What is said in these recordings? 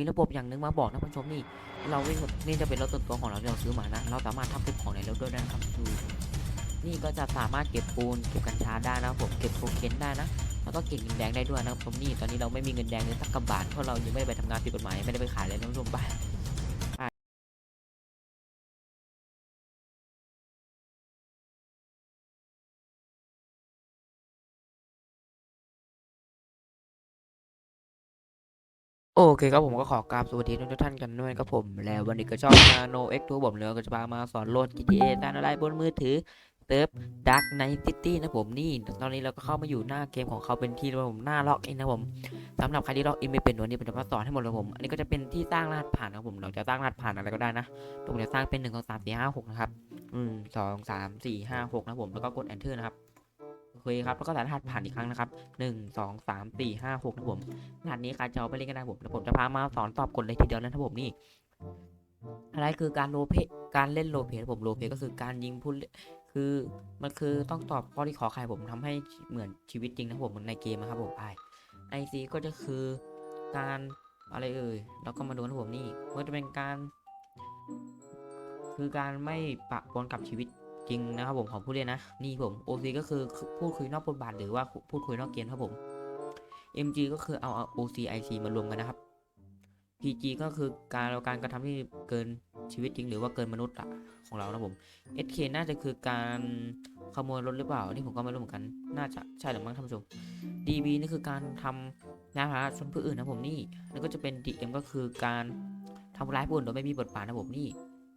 มีระบบอย่างหนึงมาบอกนะผู้ชมนี่ เราวิ่งนี่จะเป็นรถตัวตัวของเราที่เราซื้อมานะ เราสามารถทำเก็บของในรถด้วยนะครับคือนี่ก็จะสามารถเก็บปูนเก็บกัญชาได้นะผมเก็บโคเคนได้นะแล้วก็เก็บเงินแดงได้ด้วยนะครับผมนี่ตอนนี้เราไม่มีเงินแดงเลยสักกระบาทเพราะเรายังไม่ได้ไปทำงานผิดกฎหมายไม่ได้ไปขายเลยนะผู้ชมไป โอเคครับผมก็ขอกราบสวัสดีทุกท่านกันด้วยครับผมแล้ววันนี้ก็ชอบมาโนเอ็กทูผมเลยก็จะพามาสอนโหลด GTA ด้านอะไรบนมือถือเติร์ฟดักไนซิตี้นะผมนี่ ตอนนี้เราก็เข้ามาอยู่หน้าเกมของเขาเป็นที่แล้วผมหน้าล็อกอินนะผมสำหรับใครที่ล็อกอินไม่เป็นวันนี้ผมจะมาสอนให้หมดเลยผม อันนี้ก็จะเป็นที่สร้างรหัสผ่านนะครับผม เราจะสร้างรหัสผ่านอะไรก็ได้นะผมจะสร้างเป็นหนึ่งสองสามสี่ห้าหกนะครับอืมสองสามสี่ห้าหกนะผมแล้วก็กด enter นะครับ เคครับแล้วก็ส่รหัสผ่านอีกครั้งนะครับหนึ่งสองสามสี่ห้าหกนะผมรหัสนี้ใครจะเอาไปเล่นก็ได้ผมแล้วผมจะพามาสอนตอบกฎเลยทีเดียวนะครับผมนี่อะไรคือการโลเพการเล่นโลเพผมโลเพก็คือการยิงผู้เล่นคือมันคือต้องตอบข้อที่ขอใครผมทำให้เหมือนชีวิตจริงนะผมเหมือนในเกมนะครับผมไอไอซีก็จะคือการอะไรเอ่ยแล้วก็มาดูนะผมนี่มันจะเป็นการ คือการไม่ปะปนกับชีวิต จริงนะครับผมของผู้เล่นนะ นี่ผม OC ก็คือพูดคุยนอกบทบาทหรือว่าพูดคุยนอกเกมครับผม MG ก็คือเอา OCIC มารวมกันนะครับ PG ก็คือการการกระทำที่เกินชีวิตจริงหรือว่าเกินมนุษย์อะของเรานะผม SK น่าจะคือการขโมยรถหรือเปล่า นี่ผมก็ไม่รู้เหมือนกัน น่าจะใช่หรือมั้งท่านผู้ชม DB นี่คือการทำยานพาหนะชนผู้อื่นนะผมนี่ แล้วก็จะเป็น DM ก็คือการทำร้ายผู้อื่นโดยไม่มีบทบาทนะผมนี่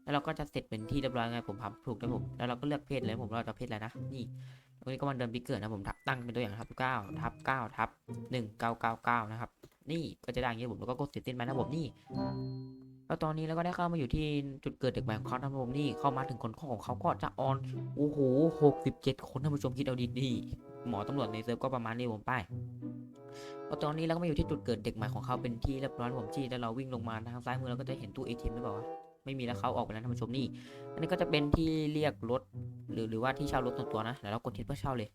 แล้วเราก็จะเสร็จเป็นที่เรียบร้อยไงผมทำถูกนะผมแล้วเราก็เลือกเพศเลยผมเราจะเพศอะไรนะนี่วันนี้ก็มาเดินปีเกิดนะผมตั้งเป็นตัวอย่างทับ9ทับ9ทับ1999นะครับนี่ก็จะได้อย่างนี้ผมแล้วก็กดเสร็จสิ้นไปนะผมนี่แล้วตอนนี้เราก็ได้เข้ามาอยู่ที่จุดเกิดเด็กใหม่ของเขานะผมนี่เข้ามาถึงคนข้อของเขาก็จะออนโอ้โหหกสิบเจ็ดคนท่านผู้ชมคิดเอาดีๆหมอตำรวจในเซิร์ฟก็ประมาณนี้ผมไปแล้วตอนนี้เราก็มาอยู่ที่จุดเกิดเด็กใหม่ของเขาเป็นที่เรียบร้อยผมที่แล้วเราวิ่งลงมาทางซ้ายมือเราก็จะเห็นตู้เอทีเอ็มหรือเปล่าวะ ไม่มีแล้วเขาออกไปแล้วท่านผู้ชมนี่ อันนี้ก็จะเป็นที่เรียกรถ หรือหรือว่าที่เช่ารถส่วนตัวนะเดี๋ยวเรากดทิปเพื่อเช่าเลย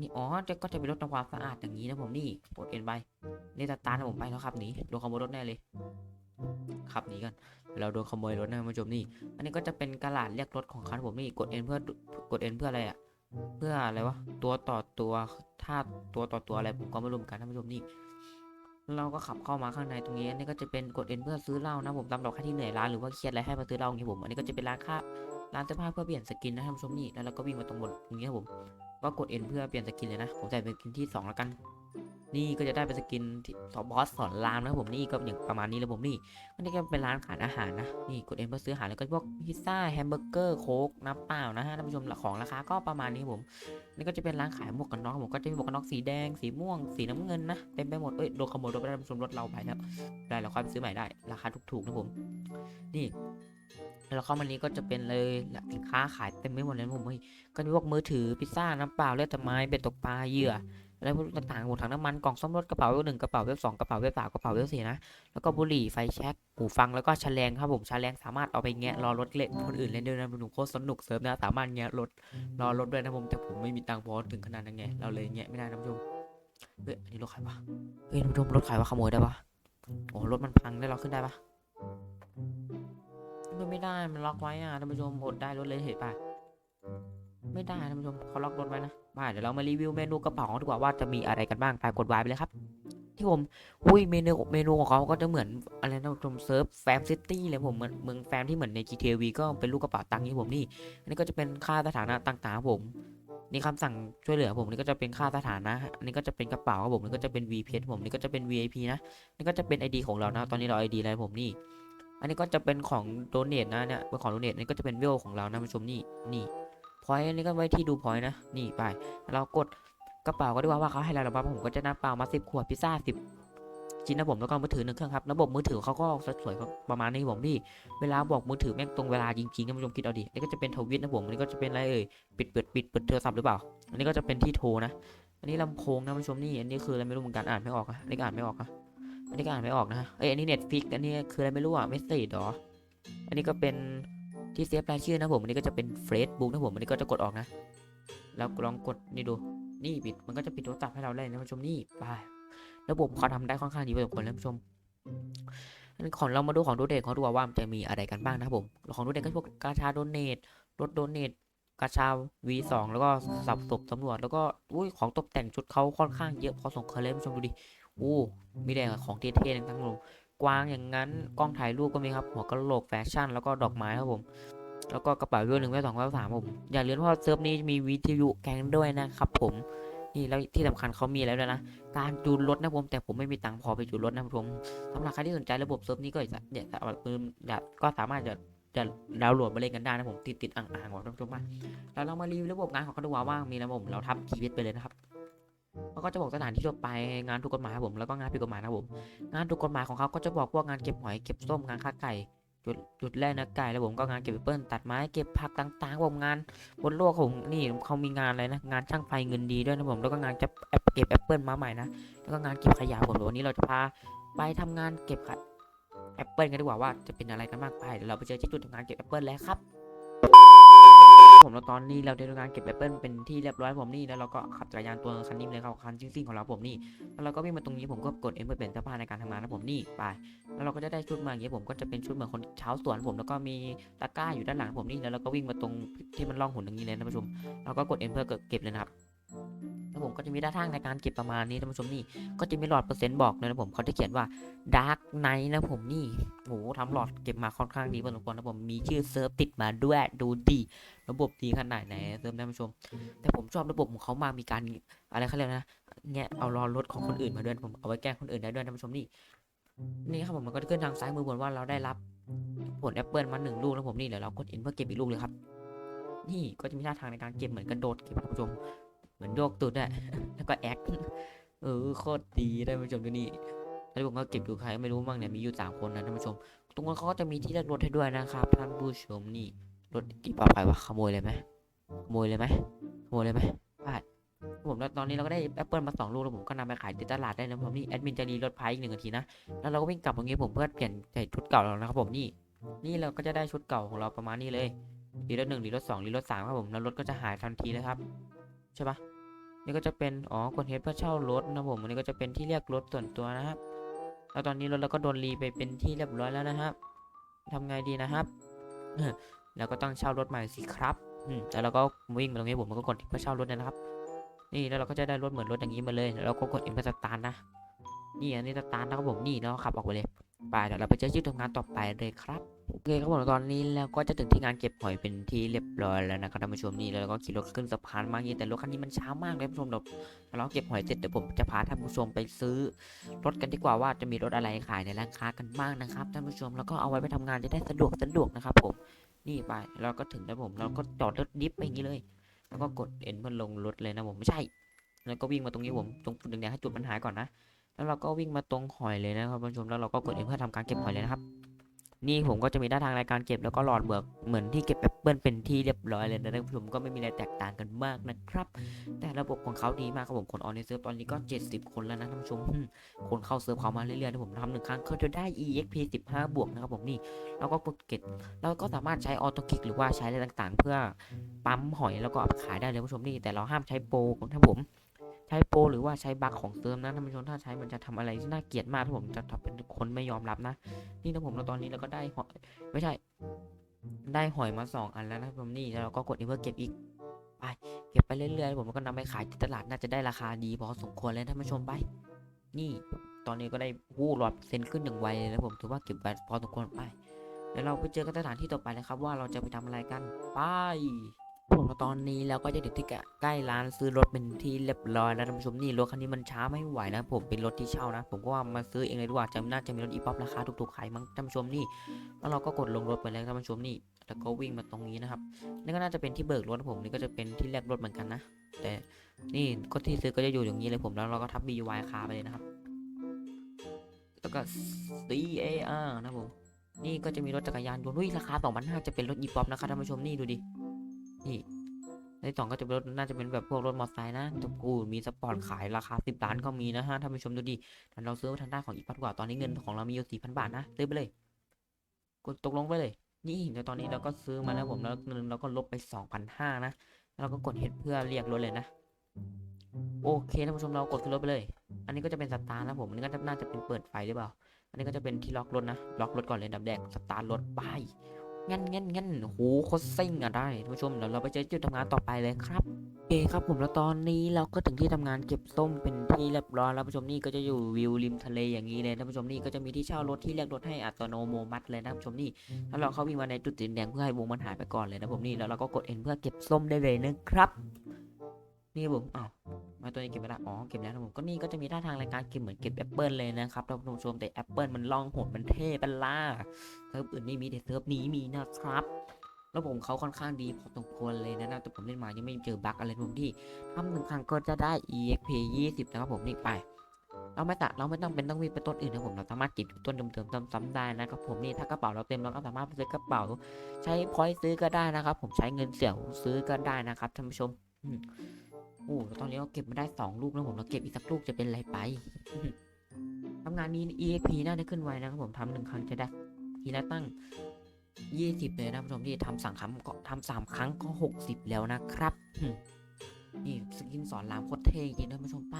นี่อ๋อจะก็จะเป็นรถทำความสะอาดอย่างนี้นะผมนี่กดเอ็นไปนี่ตาตาร์ทผมไปแล้วขับหนีโดนขโมยรถแน่เลยขับหนีกันเราโดนขโมยรถนะท่านผู้ชมนี่ อันนี้ก็จะเป็นกระดาษเรียกรถของคันผมนี่กดเอ็นเพื่อกดเอ็นเพื่ออะไรอะเพื่ออะไรวะตัวต่อตัวถ้าตัวต่อตัวอะไรผมก็ไม่รู้เหมือนกันท่านผู้ชมนี่ เราก็ขับเข้ามาข้างในตรงนี้อันนี้ก็จะเป็นกดเอ็นเพื่อซื้อเหล้านะผมตำหรับใครที่เหนื่อยล้าหรือว่าเครียดอะไรให้มาซื้อเหล้าอย่างนี้ผมอันนี้ก็จะเป็นร้านค้าร้านเสื้อผ้าเพื่อเปลี่ยนสกินนะท่านผู้ชมนี่แล้วเราก็วิ่งมาตรงบนตรงนี้ครับผมก็กด N เพื่อเปลี่ยนสกินเลยนะผมใส่เป็นสกินที่2แล้วกัน นี่ก็จะได้เป็นสกินที่สอบอสสอนรามนะครับผมนี่ก็อย่างประมาณนี้เลยผมนี่อันนี้ก็เป็นร้านขายอาหารนะนี่กด N เพื่อซื้ออาหารแล้วก็พวกพิซซ่าแฮมเบอร์เกอร์โค้กน้ำเปล่านะฮะท่านผู้ชมของราคาก็ประมาณนี้ผมนี่ก็จะเป็นร้านขายหมวกกันน็อกผมก็จะมีหมวกกันน็อกสีแดงสีม่วงสีน้ำเงินนะเต็มไปหมดเอ้ยโดนขโมยรถไปได้ท่านผู้ชมรถเราไปแล้วได้เราค่อยไปซื้อใหม่ได้ราคาถูกๆนะผมนี่แล้วเข้ามานี้ก็จะเป็นเลยสินค้าขายเต็มไปหมดเลยผมเฮ้ยก็มีพวกมือถือพิซซ่าน้ำเปล่าเลือดต้นไม้เบ็ดตกปลาเหยื่อ อะไรพวกต่างๆหมดถังน้ำมันกล่องซ่อมรถกระเป๋าเวลหนึ่งกระเป๋าเวลสองกระเป๋าเวลสามกระเป๋าเวลสี่นะแล้วก็บุหรี่ไฟแช็กหูฟังแล้วก็แฉลงครับผมแฉลงสามารถเอาไปแงะรอรถเล่นคนอื่นเล่นด้วยนะผมโคตรสนุกเสริมนะสามารถแงะรถรอรถด้วยนะผมแต่ผมไม่มีตังค์พอถึงขนาดนั้นไงเราเลยแงะไม่ได้นะท่านผู้ชมเฮ้ยอันนี้รถใครวะเฮ้ยท่านผู้ชมรถใครวะขโมยได้ปะโอ้รถมันพังได้เราขึ้นได้ปะขึ้นไม่ได้มันล็อกไว้อะท่านผู้ชมอดได้รถเลยเห็นปะ ไม่ได้ท่านผู้ชมเขาล็อกรถไว้นะ มาเดี๋ยวเรามารีวิวเมนูกระเป๋าดีกว่าว่าจะมีอะไรกันบ้างไปกดวายไปเลยครับ ที่ผมอุ้ยเมนูเมนูของเขาก็จะเหมือนอะไรนะท่านผู้ชมเซิร์ฟแฟมซิตี้เลยผมเหมือนเมืองแฟมที่เหมือนใน GTV ก็เป็นลูกกระเป๋าตังค์ที่ผมนี่ อันนี้ก็จะเป็นค่าสถานะต่างๆผมนี่คำสั่งช่วยเหลือผมนี่ก็จะเป็นค่าสถานะอันนี้ก็จะเป็นกระเป๋าครับผมนี่ก็จะเป็น V p ผมนี่ก็จะเป็น VIP นะนี่ก็จะเป็น ID ของเรานะตอนนี้เรา ID อะไรผมนี่ อันนี้ก็จะเป็นของโดเนทนะเนี่ยเป็นของโดเนทนี่ก็จะเป็นเวลของเรานะผู้ชมนี่นี่ อยต์อันนี้ก็ไว้ที่ดูพอยต์นะ นี่ไป เรากดกระเป๋าก็ได้ว่าว่าเขาให้เราหรือเปล่าผมก็จะน้ำเปล่ามาสิบขวดพิซซ่าสิบชิ้นนะผมแล้วก็มือถือหนึ่งเครื่องครับ ระบบมือถือเขาก็สวยๆประมาณนี้ผมพี่ เวลาบอกมือถือแม่งตรงเวลาจริงๆท่านผู้ชมคิดเอาดินี่ก็จะเป็นทวิตนะผมอันนี้ก็จะเป็นอะไรเอ่ย ปิดเปิดปิดเปิดโทรศัพท์หรือเปล่า อันนี้ก็จะเป็นที่โทรนะ อันนี้ลำโพงนะท่านผู้ชมนี่ อันนี้คืออะไรไม่รู้เหมือนกันอ่านไม่ออกอะอันนี้อ่านไม่ออกอะอันนี้ก็อ่านไม่ออกนะ เอ้ยอันนี้เน็ตฟิกอันนี้คืออะไรไม่รู้อะไม่เสร็จหรอ อันนี้ก็เป็น ที่เซฟรายชื่อนะผมอันนี้ก็จะเป็นเฟซบุ๊กนะผมอันนี้ก็จะกดออกนะ แล้วลองกดนี่ดู นี่ปิด มันก็จะปิดโทรศัพท์ให้เราได้นะผู้ชมนี่ไประบบเขาทำได้ค่อนข้างดีพอสมควรนะผู้ชมอันนี้ของเรามาดูของโดเดทของดูว่ามันจะมีอะไรกันบ้างนะครับผม ของโดเดทก็พวกกาชาโดเนทรถโดเนทกาชา V2 แล้วก็สับศพตำรวจแล้วก็อุ้ยของตกแต่งชุดเขาค่อนข้างเยอะพอสมควรเลยผู้ชมดูดิอู้มีแต่ของเท่ๆทั้งลย กวางอย่างนั้นกล้องถ่ายรูปก็มีครับหัวกะโหลกแฟชั่นแล้วก็ดอกไม้ครับผมแล้วก็กระเป๋าเวลหนึ่งเวลสองเวลสามผมอย่าลืมว่าเซิร์ฟนี้มีวิทยุแกงด้วยนะครับผมนี่แล้วที่สำคัญเขามีแล้วด้วยนะ การจูนรถนะผมแต่ผมไม่มีตังค์พอไปจูนรถนะผมสำหรับใครที่สนใจระบบเซิร์ฟนี้ก็จะเนี่ยก็สามารถจะจะดาวน์โหลดมาเล่นกันได้นะผมติดติดๆอ่างๆของท่านผู้ชมมาแล้วเรามารีวิวระบบงานของเขาดูว่าว่างมีนะผมเราทับคีย์เวิร์ดไปเลยนะครับ เขาก็จะบอกสถานที่ทั่วไปงานถูกกฎหมายครับผมแล้วก็งานผิดกฎหมายนะครับผม งานถูกกฎหมายของเขาก็จะบอกพวกงานเก็บหอยเก็บส้มงานค้าไก่จุดจุดแรกนะไก่แล้วผมก็งานเก็บแอปเปิ้ลตัดไม้เก็บผักต่างๆผมงานบนโลกผมนี่เขามีงานอะไรนะงานช่างไฟเงินดีด้วยนะผมแล้วก็งานจะเก็บแอปเปิลมาใหม่นะแล้วก็งานเก็บขยะผมวันนี้เราจะพาไปทำงานเก็บแอปเปิลกันดีกว่าว่าจะเป็นอะไรกันบ้างไปเดี๋ยวเราไปเจอที่จุดทำงานเก็บแอปเปิลแล้วครับ ผมแล้วตอนนี้เราได้ทำงานเก็บแอปเปิลเป็นที่เรียบร้อยผมนี่แล้วเราก็ขับจักรยานตัวคันนี้เลยครับคันซิ่งๆของเราผมนี่แล้วเราก็วิ่งมาตรงนี้ผมก็กดเอ็มเพื่อเปลี่ยนเสื้อผ้าในการทำงานนะผมนี่ไปแล้วเราก็จะได้ชุดมาอย่างเงี้ยผมก็จะเป็นชุดเหมือนคนชาวสวนผมแล้วก็มีตะกร้าอยู่ด้านหลังผมนี่แล้วเราก็วิ่งมาตรงที่มันล่องหุ่นอย่างนี้เลยนะผู้ชมเราก็กดเอ็มเพื่อเก็บเลยนะครับ ผมก็จะมีด้านข้างในการเก็บประมาณนี้ท่านผู้ชมนี่ก็จะมีหลอดเปอร์เซ็นต์บอกเลยนะผมเขาจะเขียนว่า dark night นะผมนี่โหทำหลอดเก็บมาค่อนข้างดีพอสมควรนะผมมีชื่อเซิร์ฟติดมาด้วยดูดีระบบดีขนาดไหนเซิร์ฟท่านผู้ชม แต่ผมชอบระบบของเขามากมีการอะไรเขาเรียกนะแงะเอารอรถของคนอื่นมาด้วยผมเอาไว้แกล้งคนอื่นได้ด้วยท่านผู้ชมนี่นี่ครับผมมันก็จะขึ้นทางซ้ายมือบนว่าเราได้รับผลแอปเปิลมาหนึ่งลูกแล้วผมนี่เดี๋ยวเรากดอินเพื่อเก็บอีกลูกเลยครับนี่ก็จะมีท่าทางในการเก็บเหมือนกระโดดเก็บท่านผู้ชม เหมือนโยกตัวได้แล้วก็แอคเออโคตรดีได้านผู้ชมดูนี่แล้วผมก็เก็บดูใครไม่รู้บ้างเนี่ยมีอยู่สามคนนะท่านผู้ชม ตรงนั้นเขาจะมีที่เลือกรถให้ด้วยนะครับท่านผู้ชมนี่รถกี่ปลอดภัยวะขโมยเลยไหมขโมยเลยไหมขโมยเลยไหมไปผมแล้วตอนนี้เราก็ได้แอปเปิลมาสองลูกแล้วผมก็นำไปขายที่ตลาดได้นะผมนี่แอดมินจะรีรถไพอีกหนึ่งนาทีนะแล้วเราก็วิ่งกลับตรงนี้ผมเพื่อเปลี่ยนใส่ชุดเก่าแล้วนะครับผมนี่ นี่เราก็จะได้ชุดเก่าของเราประมาณนี้เลยรีรถหนึ่งรีรถสองรีรถสามครับผมแล้วรถก็จะหายทันทีเลยครับใช่ปะ นี่ก็จะเป็นอ๋อกดเฮดเพื่อเช่ารถนะผมอันนี้ก็จะเป็นที่เรียกรถส่วนตัวนะครับแล้วตอนนี้รถเราก็โดนรีไปเป็นที่เรียบร้อยแล้วนะครับทำไงดีนะครับแล้วก็ต้องเช่ารถใหม่สิครับแล้วเราก็วิ่งมาตรงนี้ผมมันก็กดเพื่อเช่ารถนะครับ นี่แล้วเราก็จะได้รถเหมือนรถอย่างนี้มาเลยแล้วเราก็กดเอ็นเพื่อสตาร์นะนี่อันนี้สตาร์นะครับผมนี่แล้วขับออกไปเลยไปเดี๋ยวเราไปเจอที่ทำงานต่อไปเลยครับ โอเคครับผมตอนนี้แล้วก็จะถึงที่งานเก็บหอยเป็นที่เรียบร้อยแล้วนะครับท่านผู้ชมนี่แล้วก็ขี่รถขึ้นสะพานมาอย่างนี้แต่รถคันนี้มันช้ามากเลยท่านผู้ชมเดี๋ยวเราเก็บหอยเสร็จเดี๋ยวผมจะพาท่านผู้ชมไปซื้อรถกันดีกว่าว่าจะมีรถอะไรขายในร้านค้ากันบ้างนะครับท่านผู้ชมแล้วก็เอาไว้ไปทำงานจะได้สะดวกสะดวกนะครับผมนี่ไปเราก็ถึงแล้วผมเราก็จอดรถดิฟไปอย่างนี้เลย แล้วก็กดเอ็นเพื่อลงรถเลยนะผมไม่ใช่ แล้วก็วิ่งมาตรงนี้ผมตรงจุดแดงๆให้จุดปัญหาก่อนนะ แล้วเราก็วิ่งมาตรงหอยเลยนะครับท่านผู้ชมแล้วเราก็กดเอ็นเพื่อทำการเก็บหอยเลยนะครับ นี่ผมก็จะมีด้านทางในการเก็บแล้วก็หลอดเบิกเหมือนที่เก็บแอปเปิลเป็นที่เรียบร้อยเลยนะท่านผู้ชมก็ไม่มีอะไรแตกต่างกันมากนะครับ แต่ระบบของเขาดีมากครับผมคนออนในเซิร์ฟตอนนี้ก็ 70 คนแล้วนะท่านผู้ชมคนเข้าเซิร์ฟเขามาเรื่อยๆนะผมทำหนึ่งครั้งก็จะได้ EXP 15 บวกนะครับผมนี่แล้วก็กดเก็บแล้วก็สามารถใช้ออโต้คลิกหรือว่าใช้อะไรต่างๆ เพื่อปั๊มหอยแล้วก็เอาไปขายได้เลยท่านผู้ชมนี่แต่เราห้ามใช้โปรของท่านผม ใช้โปรหรือว่าใช้บั๊กของเซิร์ฟนะท่านผู้ชมถ้าใช้มันจะทำอะไรที่น่าเกลียดมากถ้าผมจะทำเป็นคนไม่ยอมรับนะ นี่นะผมแล้วตอนนี้เราก็ได้หอยไม่ใช่ ได้หอยมาสองอันแล้วนะผมนี่แล้วเราก็กดอีเพื่อเก็บอีกไปเก็บไปเรื่อยๆผมก็นำไปขายที่ตลาดน่าจะได้ราคาดีพอสมควรเลยท่านผู้ชมไป นี่ตอนนี้ก็ได้วู้หลอดเซ็นขึ้นอย่างไวเลยนะผมถือว่าเก็บไว้พอสมควรไปเดี๋ยวเราไปเจอกันสถานที่ต่อไปเลยครับว่าเราจะไปทำอะไรกันไป ผมตอนนี้เราก็จะถึงที่ใกล้ร้านซื้อรถเป็นที่เรียบร้อยแล้วท่านผู้ชมนี่รถคันนี้มันช้าไม่ไหวนะผมเป็นรถที่เช่านะ ผมก็ว่ามาซื้อเองเลยดีกว่าจะน่าจะมีรถอีป๊อปราคาถูกๆขายมั้งท่านผู้ชมนี่แล้วเราก็กดลงรถไปแล้วท่านผู้ชมนี่แล้วก็วิ่งมาตรงนี้นะครับนี่ก็น่าจะเป็นที่เบิกรถผมนี่ก็จะเป็นที่แลกรถเหมือนกันนะแต่นี่ก็ที่ซื้อก็จะอยู่อย่างนี้เลยผมแล้วเราก็ทับ BY คาไปเลยนะครับ แล้วก็ CAR นะผมนี่ก็จะมีรถจักรยานยนต์อุ้ยราคา2,500จะเป็นรถอีป๊อปนะครับท่านผู้ชมนี่ดูดิ นี่ในสองก็จะเป็นรถน่าจะเป็นแบบพวกรถมอเตอร์ไซค์นะจะกูมีสปอร์ตขายราคา 10 ล้านก็มีนะฮะท่านผู้ชมดูดิแต่เราซื้อทางด้านของอีป๊อปดีกว่าตอนนี้เงินของเรามีอยู่4,000บาทนะซื้อไปเลยกดตกลงไปเลย นี่เดี๋ยวตอนนี้เราก็ซื้อมาแล้วผมแล้วเงินเราก็ลบไป2,500นะแล้วเราก็กดเฮดเพื่อเรียกรถเลยนะโอเคท่านผู้ชมเรากดขึ้นรถไปเลย อันนี้ก็จะเป็นสตาร์ทนะผมอันนี้ก็น่าจะเป็นเปิดไฟหรือเปล่า อันนี้ก็จะเป็นที่ล็อกรถนะ ล็อกรถก่อนเลยดับแรกสตาร์ทรถไป งั้นงั้นงั้นโหโคตรซิ่งอะได้ท่านผู้ชมเดี๋ยวเราไปเจอจุดทำงานต่อไปเลยครับโอเคครับผมแล้วตอนนี้เราก็ถึงที่ทำงานเก็บส้มเป็นที่เรียบร้อยแล้วท่านผู้ชมนี่ก็จะอยู่วิวริมทะเลอย่างนี้เลยท่านผู้ชมนี่ก็จะมีที่เช่ารถที่เรียกรถให้อัตโนมัติเลยนะท่านผู้ชมนี่แล้วเราเข้าวิ่งมาในจุดสีแดงเพื่อให้วงมันหายไปก่อนเลยนะผมนี่แล้วเราก็กด N เพื่อเก็บส้มได้เลยนะครับ นี่ผมอ้าว มาตัวนี้เก็บไม่ได้อ๋อเก็บแล้วนะผมก็นี่ก็จะมีท่าทางรายการเก็บเหมือนเก็บแอปเปิลเลยนะครับท่านผู้ชมแต่แอปเปิลมันล่องหนมันเท่เป็นล่าเซิร์ฟอื่นไม่มีแต่เซิร์ฟนี้มีนะครับแล้วผมเขาค่อนข้างดีพอสมควรเลยนะนะแต่ผมเล่นมายังไม่เจอบั๊กอะไรผมที่ทำหนึ่งครั้งก็จะได้ exp 20 นะครับผมนี่ไป เราไม่ตะเราไม่ต้องเป็นต้องวิ่งไปต้นอื่นนะผมเราสามารถเก็บต้นเดิมๆซ้ำๆได้นะครับผมนี่ถ้ากระเป๋าเราเต็มเราก็สามารถไปซื้อกระเป๋า ใช้พอยต์ซื้อก็ได้นะครับ ผมใช้เงินเสี่ยวซื้อก็ได้นะครับท่านผู้ชม โอ้ตอนนี้เราเก็บมาได้สองลูกแล้วผมเราเก็บอีกสักลูกจะเป็นไรไปทำงานนี้ exp น่าจะขึ้นไวนะครับผมทำหนึ่งครั้งจะได้ทีละตั้ง 20 เลยนะผู้ชมที่ทำสั่งครั้งก็ทำสามครั้งก็ 60 แล้วนะครับนี่สกินสอนรามโคตรเท่จริงท่านผู้ชมไป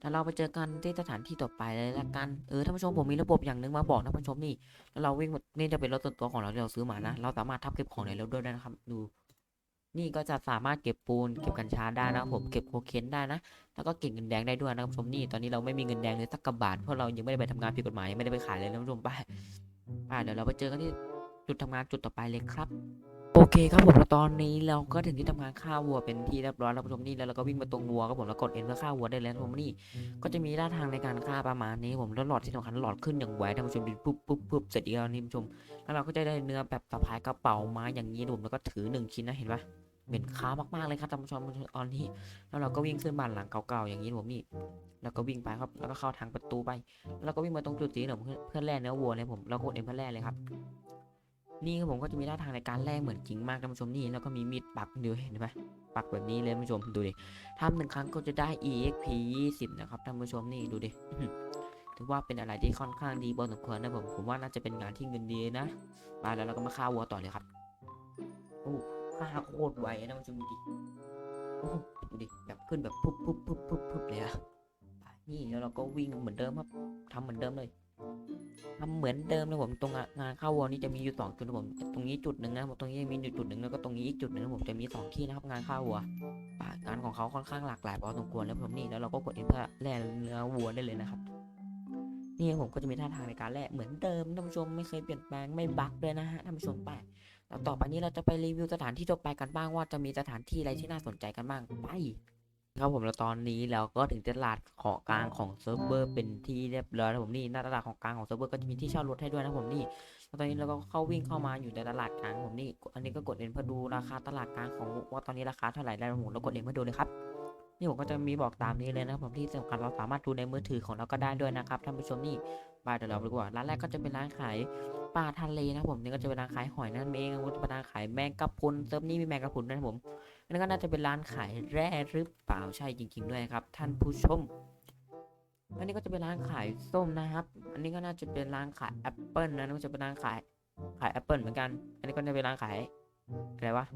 แล้วเราไปเจอกันที่สถานที่ต่อไปเลยละกัน เออท่านผู้ชมผมมีระบบอย่างหนึงมาบอกนะท่านผู้ชมนี่ แล้วเราวิ่งมานี่จะเป็นรถส่วนตัวของเราที่เราซื้อมานะ เราสามารถทับเก็บของในรถด้วยนะครับ ดู นี่ก็จะสามารถเก็บปูนเก็บกัญชาได้นะครับผมเก็บโคเคนได้นะ แล้วก็เก็บเงินแดงได้ด้วยนะครับผู้ชมนี่ตอนนี้เราไม่มีเงินแดงเลยสักกระบาทเพราะเรายังไม่ได้ไปทำงานผิดกฎหมายยังไม่ได้ไปขายเลยนะท่านผู้ชมไปอ่าเดี๋ยวเราไปเจอกันที่จุดทำงานจุดต่อไปเลยครับโอเคครับผมแล้วตอนนี้เราก็ถึงที่ทำงานฆ่าวัวเป็นที่เรียบร้อยแล้วผู้ชมนี่แล้วเราก็วิ่งมาตรงวัวครับผมแล้วกดเอ็นเพื่อฆ่าวัวได้แล้วท่านผู้ชมนี่ก็จะมีท่าทางในการฆ่าประมาณนี้ผมแล้วหลอดที่สำคัญหลอดขึ้นอย่างไวท่านผู้ชมดูปุ๊บปุ๊บปุ๊บเสร็จอีกแล้วนี่ท่านผู้ชมแล้วเราก็จะได้เนื้อแบบสะพายกระเป๋ามาอย่างนี้ผมแล้วก็ถือหนึ่งชิ้นนะเห็นปะ เป็นค้ามากๆเลยครับท่านผู้ชมตอนนี้แล้วเราก็วิ่งขึ้นบ้านหลังเก่าๆอย่างนี้ผมนี่แล้วก็วิ่งไปครับแล้วก็เข้าทางประตูไป แล้วก็วิ่งมาตรงจุดสีเหลืองเพื่อเพื่อแล่เนื้อวัวเลยผมแล้วก็เอ็นเพื่อแล่เลยครับนี่ครับผมก็จะมีท่าทางในการแล่เหมือนจริงมากท่านผู้ชมนี่แล้วก็มีมีดปักดูเห็นไหมปักแบบนี้เลยท่านผู้ชมดูดิทำหนึ่งครั้งก็จะได้ exp 20 นะครับท่านผู้ชมนี่ดูดิถือว่าเป็นอะไรที่ค่อนข้างดีพอสมควรนะผมผมว่าน่าจะเป็นงานที่เงินดีนะมาแล้วเราก็มาฆ่าวัวต่อเลยครับ ฆ่าโคตรไวนะท่านผู้ชมดูดิดูดิแบบขึ้นแบบปุ๊บปุ๊บปุ๊บปุ๊บปุ๊บเลยอะนี่แล้วเราก็วิ่งเหมือนเดิมครับทำเหมือนเดิมเลยทำเหมือนเดิมนะผมตรงงานฆ่าวัวนี่จะมีอยู่สองจุดนะผมตรงนี้จุดหนึ่งนะผมตรงนี้มีอยู่จุดหนึ่งแล้วก็ตรงนี้อีกจุดหนึ่งนะผมจะมีสองที่นะครับงานฆ่าวัวอ่างานของเขาค่อนข้างหลากหลายพอสมควรแล้วผมนี่แล้วเราก็กดเอ็นเพื่อแล่เนื้อวัวได้เลยนะครับนี่ผมก็จะมีท่าทางในการแลกเหมือนเดิมท่านผู้ชมไม่เคยเปลี่ยนแปลงไม่บั๊กเลยนะฮะท่านผู้ชมไป แล้วต่อไปนี้เราจะไปรีวิวสถานที่ต่อไปกันบ้างว่าจะมีสถานที่อะไรที่น่าสนใจกันบ้างไปครับผมแล้วตอนนี้เราก็ถึงตลาดของกลางของเซิร์ฟเวอร์เป็นที่เรียบร้อยแล้วผมนี่หน้าตลาดของกลางของเซิร์ฟเวอร์ก็จะมีที่เช่ารถให้ด้วยนะผมนี่แล้วตอนนี้เราก็เข้าวิ่งเข้ามาอยู่ในตลาดกลางผมนี่อันนี้ก็กดเอ็นเพื่อดูราคาตลาดกลางของว่าตอนนี้ราคาเท่าไหร่ได้ผมแล้วกดเอ็นเพื่อดูเลยครับ นี่ผมก็จะมีบอกตามนี้เลยนะครับผมที่สำคัญเราสามารถดูในมือถือของเราก็ได้ด้วยนะครับท่านผู้ชมนี่ไปเดี๋ยวเราไปดูว่าร้านแรกก็จะเป็นร้านขายปลาทะเลนะครับผมนี่ก็จะเป็นร้านขายหอยนั่นเองก็จะเป็นร้านขายแมงกะพรุนเซิร์ฟนี่มีแมงกะพรุนนะครับผมอันนี้ก็น่าจะเป็นร้านขายแร่หรือเปล่าใช่จริง ๆ ด้วยครับ ท่านผู้ชมอันนี้ก็จะเป็นร้านขายส้มนะครับ อันนี้ก็น่าจะเป็นร้านขายแอปเปิลนะนี่ก็จะเป็นร้านขายขายแอปเปิลเหมือนกัน อันนี้ก็จะเป็นร้านขายอะไรวะ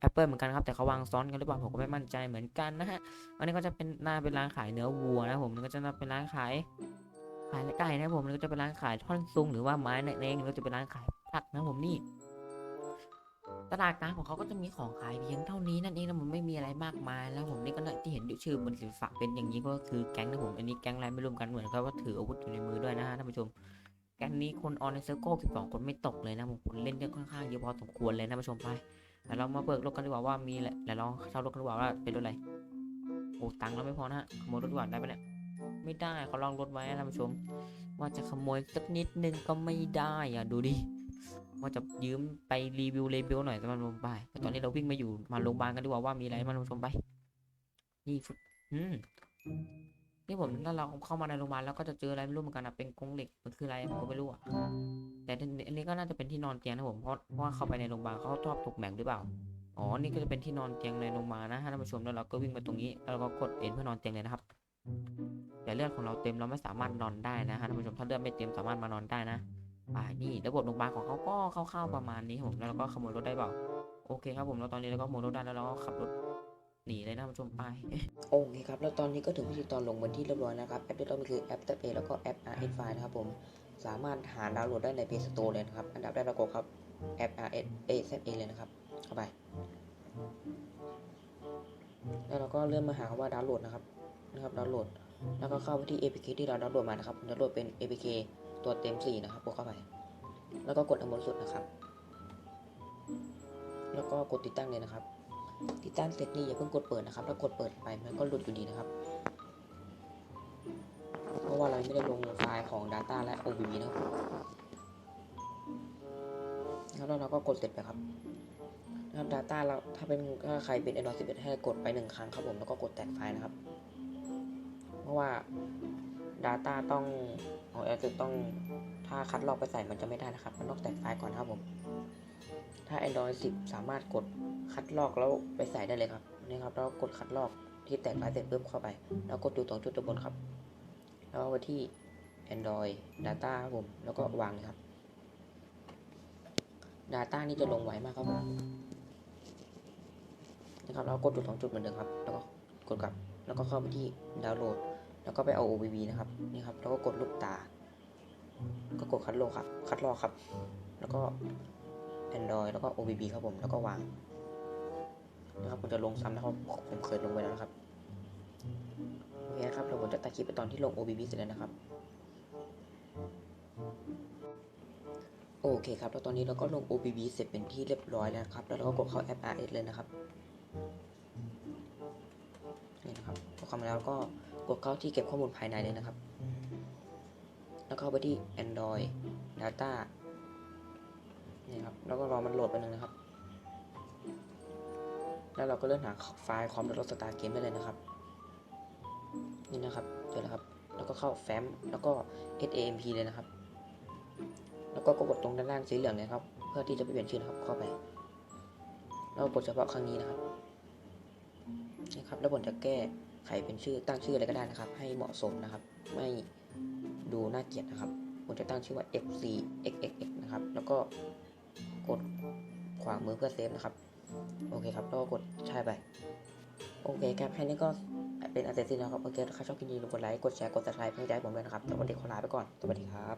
แอปเปิลเหมือนกันครับแต่เขาวางซ้อนกันหรือเปล่าผมก็ไม่มั่นใจเหมือนกันนะฮะอันนี้ก็จะเป็นหน่าเป็นร้านขายเนื้อวัวนะผมนี่ก็จะน่าเป็นร้านขายขายไก่นะผมนี่ก็จะเป็นร้านขายท่อนซุงหรือว่าไม้นั่นเองหรือจะเป็นร้านขายผักนะผมนี่ตลาดกลางของเขาก็จะมีของขายเพียงเท่านี้นั่นเองนะผมไม่มีอะไรมากมายแล้วผมนี่ก็ที่เห็นชื่อบนศีรษะเป็นอย่างนี้ก็คือแก๊งนะผมอันนี้แก๊งอะไรไม่รวมกันเหมือนกับว่าถืออาวุธอยู่ในมือด้วยนะฮะท่านผู้ชมแก๊งนี้คนออนในเซิร์ฟเวอร์12คนไม่ตกเลยนะผมคนเล่นกันค่อนข้างเยอะพอสมควรเลยนะท่านผู้ชมไป แล้วเรามาเบิกรถกันดีกว่าว่ามีแหละแล้วเราเช่ารถกันดีกว่าว่าเป็นรถอะไรโอ้ตังค์เราไม่พอนะฮะขโมยรถดีกว่าได้ปะเนี่ยไม่ได้เขาลองรถไว้นะท่านผู้ชม ว่าจะขโมยสักนิดนึงก็ไม่ได้อะดูดิว่าจะยืมไปรีวิวรีวิวหน่อยแต่มันลงไปแต่ตอนนี้เราวิ่งมาอยู่มาโรงพยาบาลกันดีกว่าว่ามีอะไรมาท่านผู้ชมไปนี่ฟุตอืม นี่ผมถ้าเราเข้ามาในโรงพยาบาลแล้วก็จะเจออะไรไม่รู้เหมือนกันนะเป็นกรงเหล็กมันคืออะไรผมก็ไม่รู้อะแต่อันนี้ก็น่าจะเป็นที่นอนเตียงนะผมเพราะเพราะว่าเข้าไปในโรงพยาบาลเขาชอบตกแบ่งหรือเปล่าอ๋อนี่ก็จะเป็นที่นอนเตียงในโรงพยาบาลนะฮะท่านผู้ชมแล้วเราก็วิ่งมาตรงนี้แล้วเราก็กดเอ็นเพื่อนอนเตียงเลยนะครับแต่เลือดของเราเต็มเราไม่สามารถนอนได้นะฮะท่านผู้ชมถ้าเลือดไม่เต็มสามารถมานอนได้นะอ่านี่ระบบโรงพยาบาลของเขาก็คร่าวๆประมาณนี้ครับผมแล้วเราก็ขโมยรถได้เปล่าโอเคครับผมแล้วตอนนี้เราก็ขโมยรถได้แล้วเราก็ขับรถ หนีเลยนะผู้ชมไป โอเคครับ แล้วตอนนี้ก็ถึงพิธีตอนลงบนที่เรียบร้อยนะครับ แอปที่เรามีคือแอป t a p a y แล้วก็แอป RS File นะครับผม สามารถหาดาวน์โหลดได้ใน Play Store เลยนะครับ อันดับแรกเรากดครับแอป RS A Z A เลยนะครับ เข้าไป แล้วเราก็เลื่อนมาหาว่าดาวน์โหลดนะครับ นะครับ ดาวน์โหลด แล้วก็เข้าไปที่ APK ที่เราดาวน์โหลดมานะครับดาวน์โหลดเป็น APK ตัวเต็ม 4 นะครับกดเข้าไป แล้วก็กดอันบนสุดนะครับ แล้วก็กดติดตั้งเลยนะครับ ติดตั้งเสร็จนี่อย่าเพิ่งกดเปิดนะครับแล้วกดเปิดไปมันก็หลุดอยู่ดีนะครับ เพราะว่าเราไม่ได้ลงไฟล์ของ Data และ OBB นะครับแล้วเราก็กดเสร็จไปครับนะครับ Data เราถ้าเป็นถ้าใครเป็น Android 11 ให้กดไปหนึ่งครั้งครับผมแล้วก็กดแตกไฟล์นะครับ เพราะว่า Data ต้องของ Android ต้องถ้าคัดลอกไปใส่มันจะไม่ได้นะครับ มันต้องแตกไฟล์ก่อนนะครับผม ถ้า Android 10 สามารถกด คัดลอกแล้วไปใส่ได้เลยครับนี่ครับแล้วกดคัดลอกที่แตกไฟล์เสร็จปุ๊บเข้าไป แล้วกดดูตรงจุดตรงบนครับ แล้วไปที่ Android Data ครับผมแล้วก็วางเลยครับ Data นี่จะลงไวมากครับนะครับแล้วกดจุดสองจุดเหมือนเดิมครับ แล้วก็กดกลับ แล้วก็เข้าไปที่ดาวน์โหลด แล้วก็ไปเอา OBB นะครับนี่ครับ แล้วก็กดลูกตา ก็กดคัดลอกครับ คัดลอกครับ แล้วก็ Android แล้วก็ OBB ครับผม แล้วก็วาง นะครับผมจะลงซ้ำนะครับผมเคยลงไปแล้วนะครับโอเคครับเราผมจะตัดคลิปไปตอนที่ลง OBB เสร็จแล้วนะครับ โอเคครับแล้วตอนนี้เราก็ลง OBB เสร็จเป็นที่เรียบร้อยแล้วครับ แล้วเราก็กดเข้าแอป RS เลยนะครับนี่นะครับพอเข้ามาแล้วก็กดเข้าที่เก็บข้อมูลภายในเลยนะครับ แล้วเข้าไปที่ Android Data นี่ครับแล้วก็รอมันโหลดไปหนึ่งนะครับ แล้วเราก็เลื่อนหาไฟล์คอมแล้วเราสตาร์เกมได้เลยนะครับ นี่นะครับเจอแล้วครับ แล้วก็เข้าแฟ้มแล้วก็ SAMP เลยนะครับ แล้วก็กดตรงด้านล่างสีเหลืองเลยครับ เพื่อที่จะไปเปลี่ยนชื่อนะครับเข้าไปแล้วกดเฉพาะครั้งนี้นะครับนี่ครับ แล้วผมจะแก้ไขเป็นชื่อตั้งชื่ออะไรก็ได้นะครับ ให้เหมาะสมนะครับ ไม่ดูน่าเกลียดนะครับผมจะตั้งชื่อว่า FC XXX นะครับ แล้วก็กดขวามือเพื่อเซฟนะครับ โอเคครับแล้วก็กดใช่ไป โอเคครับแค่นี้ก็เป็นอันเสร็จสิ้นแล้วครับ โอเค ถ้าใครชอบคลิปนี้อย่าลืมกดไลค์ กดแชร์ กดติดตามเพื่อให้ผมด้วยนะครับแต่วันนี้ขอลาไปก่อน สวัสดีครับ